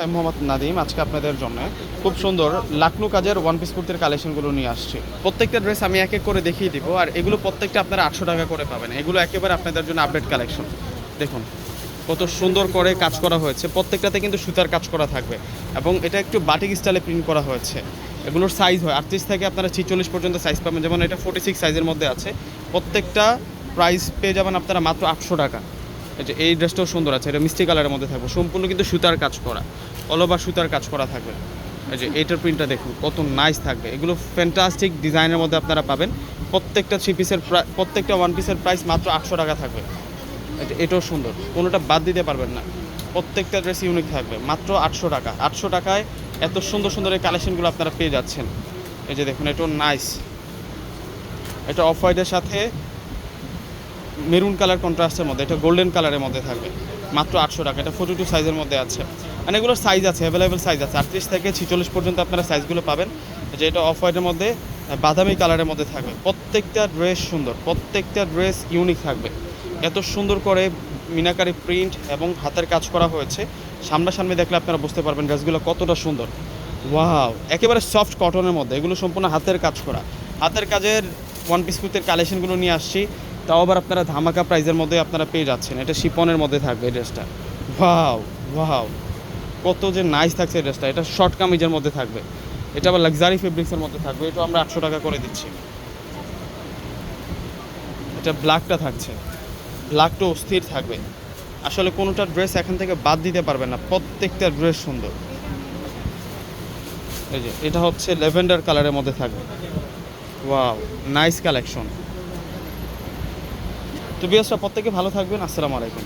আমি মোহাম্মদ নাদিম, আজকে আপনাদের জন্য খুব সুন্দর লাকনু কাজের ওয়ান পিস কুর্তির কালেকশনগুলো নিয়ে আসছি। প্রত্যেকটা ড্রেস আমি এক এক করে দেখিয়ে দিব, আর এগুলো প্রত্যেকটা আপনারা আটশো টাকা করে পাবেন। এগুলো একেবারে আপনাদের জন্য আপডেট কালেকশন দেখুন, কত সুন্দর করে কাজ করা হয়েছে। প্রত্যেকটাতে কিন্তু সুতার কাজ করা থাকবে এবং এটা একটু বাটিক স্টাইলে প্রিন্ট করা হয়েছে। এগুলোর সাইজ হয় আটত্রিশ থেকে আপনারা ছিচল্লিশ পর্যন্ত সাইজ পাবেন। যেমন এটা ফোর্টি সিক্স সাইজের মধ্যে আছে। প্রত্যেকটা প্রাইস পেয়ে যাবেন আপনারা মাত্র আটশো টাকা। যে এই ড্রেসটাও সুন্দর আছে, এটা মিষ্টি কালারের মধ্যে থাকবে, সম্পূর্ণ কিন্তু সুতার কাজ করা অল সুতার কাজ করা থাকবে। এই যে এইটার প্রিন্টটা দেখুন, কত নাইস থাকবে, এগুলো ফ্যান্টাস্টিক ডিজাইনের মধ্যে আপনারা পাবেন, প্রত্যেকটা থ্রি পিসের প্রত্যেকটা ওয়ান পিসের প্রাইস মাত্র আটশো টাকা থাকবে। এটাও সুন্দর, কোনোটা বাদ দিতে পারবেন না, প্রত্যেকটা ড্রেস ইউনিক থাকবে, মাত্র আটশো টাকা, আটশো টাকায় এত সুন্দর সুন্দর এই কালেকশনগুলো আপনারা পেয়ে যাচ্ছেন। এই যে দেখুন, এটাও নাইস এটা অফ হোয়াইটের সাথে মেরুন কালার কন্ট্রাস্টের মধ্যে, এটা গোল্ডেন কালারের মধ্যে থাকবে। মাত্র আটশো টাকা, এটা ফোর্টি টু সাইজের মধ্যে আছে। মানে এগুলোর সাইজ আছে অ্যাভেলেবেল সাইজ আছে। আটত্রিশ থেকে ছিচল্লিশ পর্যন্ত আপনারা সাইজগুলো পাবেন। যে এটা অফ হোয়াইটের মধ্যে বাদামি কালারের মধ্যে থাকবে। প্রত্যেকটা ড্রেস সুন্দর, প্রত্যেকটা ড্রেস ইউনিক থাকবে। এত সুন্দর করে মিনাকারি প্রিন্ট এবং হাতের কাজ করা হয়েছে। সামনাসামনি দেখলে আপনারা বুঝতে পারবেন ড্রেসগুলো কতটা সুন্দর। ওয়াও একেবারে সফট কটনের মধ্যে, এগুলো সম্পূর্ণ হাতের কাজ করা। হাতের কাজের ওয়ান পিস কুর্তির কালেকশনগুলো নিয়ে আসছি। তাও আবার আপনারা ধামাকা প্রাইজের মধ্যে আপনারা পেয়ে যাচ্ছেন। এটা শিপনের মধ্যে থাকবে এই ড্রেসটা ওয়াও ওয়াও কত যে নাইস থাকছে এই ড্রেসটা এটা শর্ট কামিজের মধ্যে থাকবে। এটা আবার লাক্সারি ফেব্রিক্সের মধ্যে থাকবে। এটা আমরা আটশো টাকা করে দিচ্ছি। এটা ব্ল্যাকটা থাকছে। ব্ল্যাকটা অস্থির থাকবে। আসলে কোনোটা ড্রেস এখান থেকে বাদ দিতে পারবে না। প্রত্যেকটা ড্রেস সুন্দর। এই যে, এটা হচ্ছে লেভেন্ডার কালারের মধ্যে থাকবে। ওয়াও নাইস কালেকশন তো বিয়াসটা প্রত্যেকে ভালো থাকবেন আসসালামু আলাইকুম।